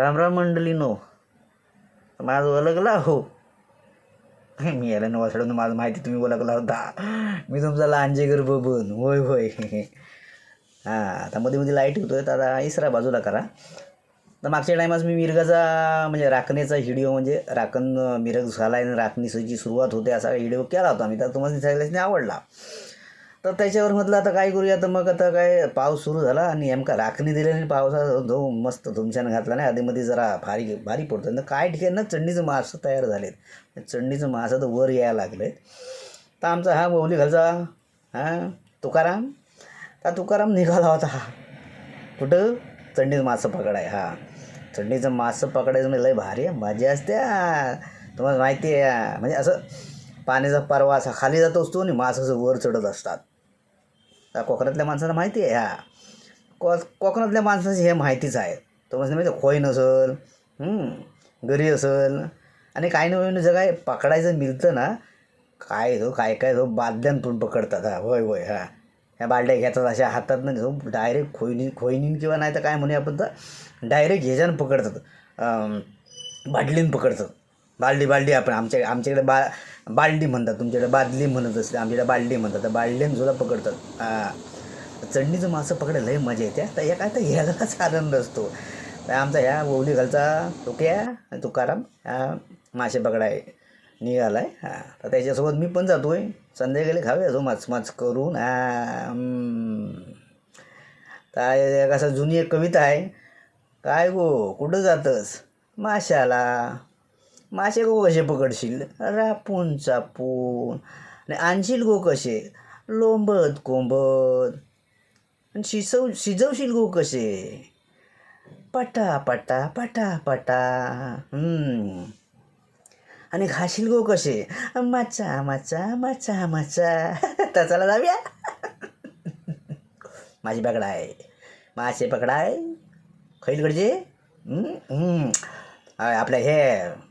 Ram Ram no. माझं ओळखला हो. मी याला नवा सोडून माझं माहिती तुम्ही ओळखला होता. मी तुमचा लांजेगर बबन. होय होय. हां आता मध्ये मध्ये लाइट होतोय तर आता इसरा बाजूला करा. तर मागच्या टायमास मी मिरगाचा म्हणजे राखणेचा व्हिडिओ म्हणजे राखण मिरग झाला आणि राखणीची सुरुवात होते असा व्हिडिओ केला होता. मी तर तुम्हाला दिसायलाच नाही आवडला. तर त्याच्यावर म्हटलं आता काय करूया? तर मग आता काय पाऊस सुरू झाला आणि नेमका राखणी दिल्याने पावसा जो मस्त तुमच्यानं घातला नाही आधीमध्ये जरा भारी भारी पडतो तर काय ठिकाणी ना चंडीचं मासं तयार झालेत. चंडीचं मासं तर वर यायला लागले तर आमचा हा मौली घालचा हां तुकाराम? तर तुकाराम निघाला होता. कुठं? चंडीचं मासं पकडाय हा. चंडीचं मासं पकडायचं म्हणजे लय भारी आहे मजा असते तुम्हाला माहिती आहे म्हणजे असं पाण्याचा परवा असा खाली जात असतो आणि मास असं वर चढत असतात. त्या कोकणातल्या माणसाला माहिती आहे ह्या को कोकणातल्या माणसाची हे माहितीच आहे. तो म्हणजे माहिती खोय नसल हं, गरी असल आणि काही नवीन जर काय पकडायचं मिळतं ना काय तो काय काय हो बादल्यान पकडतात हा होय होय हा. ह्या बालड्या घेतात अशा हातात ना डायरेक्ट खोयनी खोयनीन किंवा नाही तर काय म्हणूया आपण तर डायरेक्ट ह्याच्यानं पकडतात बाटलीन पकडतात. बालडी बालडी आपण आमच्या आमच्याकडे बा बालडी म्हणतात तुमच्याकडे बादली म्हणत असते आमच्याकडे बालडी म्हणतात. तर बालडीन सुद्धा पकडतात. हां चढणीचं मासं पकडायला लई मजा येते तर या काय तर ह्यालाच आनंद असतो. तर आमचा ह्या ओवली घालचा तुक्या तुकाराम हा मासे पकडाय निघाला आहे हां तर त्याच्यासोबत मी पण जातो आहे संध्याकाळी खाऊया असो माच माच करून. तर कसं जुनी एक कविता आहे. काय गो कुठं जातस? माशाला. मासे गो कसे पकडशील? रापून चापून आणि आणशील गो कसे? लोंबत कोंबत. आणि शिजव शिजवशील गो कसे? पटा पटा पटा पटा. आणि घाशील गो कसे? माचा मचा मचा मचा. तर चला जाऊया. माझी पकडाय. मासे पकडाय. खैलकडचे. आपल्या हे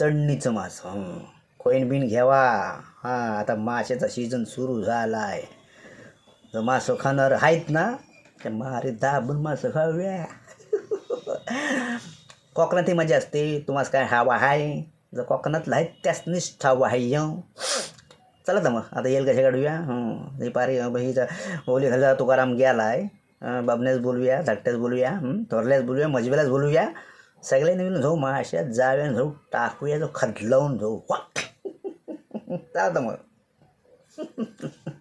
चढणीचं मास कोईन खोईन बिन घ्यावा. हां आता माशाचा सीझन सुरू झाला आहे जर मासं खाणार आहेत ना ते मारे दाबून मासं खाऊया. कोकणात ही मजा असते. तुम्हाला काय हवा आहे? जर कोकणातला आहे त्याच निष्ठा आहे चला तर मग आता येईल कशा काढूया हं. हे पारी बहीचा ओली घाला तुकाराम गेला आहे बाबण्यास बोलूया धाकट्यास बोलूया थोरल्यास बोलूया मजबेलाच बोलूया. सगळ्यांनी मिळून जाऊ माशात जाऊया आणि जाऊ टाकूया जो खदलावून जाऊ. वा! चालतं मग.